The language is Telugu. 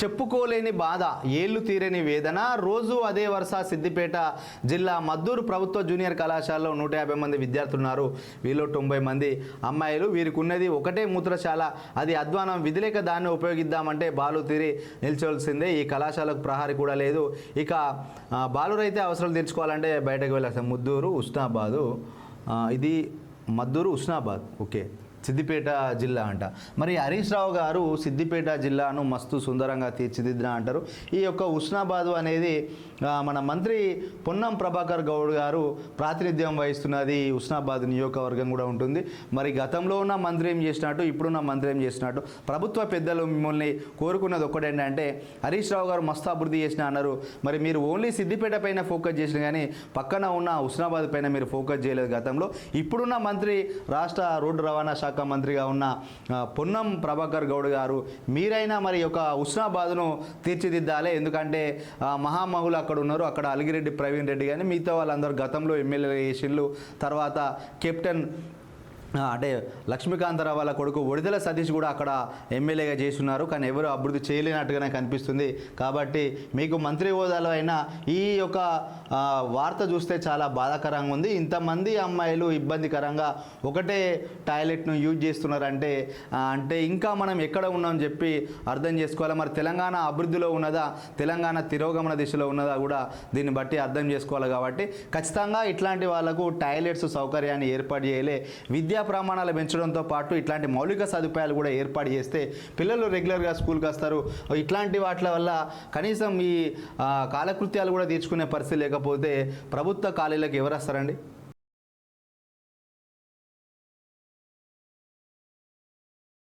చెప్పుకోలేని బాధ ఏళ్ళు తీరని వేదన. రోజు అదే వరుస సిద్దిపేట జిల్లా మద్దూరు ప్రభుత్వ జూనియర్ కళాశాలలో నూట యాభై మంది విద్యార్థులు ఉన్నారు వీళ్ళు తొంభై మంది అమ్మాయిలు. వీరికి ఉన్నది ఒకటే మూత్రశాల. అది అధ్వానం విధిలేక దాన్ని ఉపయోగిద్దామంటే బాలు తీరి నిల్చోవలసిందే. ఈ కళాశాలకు ప్రహారి కూడా లేదు. ఇక బాలురైతే అవసరాలు తీర్చుకోవాలంటే బయటకు వెళ్ళాలి ముద్దూరు ఉస్నాబాదు. ఇది మద్దూరు ఉస్నాబాద్. ఓకే. సిద్దిపేట జిల్లా అంట. మరి హరీష్ రావు గారు సిద్దిపేట జిల్లాను మస్తు సుందరంగా తీర్చిదిద్దిన అంటారు. ఈ యొక్క ఉస్నాబాదు అనేది మన మంత్రి పొన్నం ప్రభాకర్ గౌడ్ గారు ప్రాతినిధ్యం వహిస్తున్నది ఈ ఉస్నాబాద్ నియోజకవర్గం కూడా ఉంటుంది. మరి గతంలో ఉన్న మంత్రి ఏం చేసినట్టు ఇప్పుడున్న మంత్రి ఏం చేసినట్టు ప్రభుత్వ పెద్దలు మిమ్మల్ని కోరుకున్నది ఒక్కటేంటంటే హరీష్ రావు గారు మస్తు అభివృద్ధి చేసిన అన్నారు. మరి మీరు ఓన్లీ సిద్దిపేట పైన ఫోకస్ చేసిన కానీ పక్కన ఉన్న ఉస్నాబాద్ పైన మీరు ఫోకస్ చేయలేదు గతంలో. ఇప్పుడున్న మంత్రి రాష్ట్ర రోడ్డు రవాణా శాఖ మంత్రిగా ఉన్న పొన్నం ప్రభాకర్ గౌడ్ గారు మీరైనా మరి ఒక ఉస్నాబాద్ను తీర్చిదిద్దాలి. ఎందుకంటే మహామహులు అక్కడ ఉన్నారు. అక్కడ అలిగిరెడ్డి ప్రవీణ్ రెడ్డి కానీ మిగతా వాళ్ళందరూ గతంలో ఎమ్మెల్యే చేసిళ్ళు తర్వాత కెప్టెన్ అంటే లక్ష్మీకాంతరావు వాళ్ళ కొడుకు ఒడిదల సతీష్ కూడా అక్కడ ఎమ్మెల్యేగా చేస్తున్నారు. కానీ ఎవరు అభివృద్ధి చేయలేనట్టుగానే కనిపిస్తుంది. కాబట్టి మీకు మంత్రి హోదాలో అయినా ఈ యొక్క వార్త చూస్తే చాలా బాధాకరంగా ఉంది. ఇంతమంది అమ్మాయిలు ఇబ్బందికరంగా ఒకటే టాయిలెట్ను యూజ్ చేస్తున్నారంటే అంటే ఇంకా మనం ఎక్కడ ఉన్నామని చెప్పి అర్థం చేసుకోవాలి? మరి తెలంగాణ అభివృద్ధిలో ఉన్నదా? తెలంగాణ తిరోగమన దిశలో ఉన్నదా కూడా దీన్ని బట్టి అర్థం చేసుకోవాలి కాబట్టి ఖచ్చితంగా ఇట్లాంటి వాళ్ళకు టాయిలెట్స్ సౌకర్యాన్ని ఏర్పాటు చేయలే. విద్యా ప్రమాణాలు పెంచడంతో పాటు ఇట్లాంటి మౌలిక సదుపాయాలు కూడా ఏర్పాటు చేస్తే పిల్లలు రెగ్యులర్గా స్కూల్కి వస్తారు. ఇట్లాంటి వాటి వల్ల కనీసం ఈ కాలకృత్యాలు కూడా తీర్చుకునే పరిస్థితి లేకపోతే ప్రభుత్వ ఖాళీలకు ఎవరు వస్తారండి?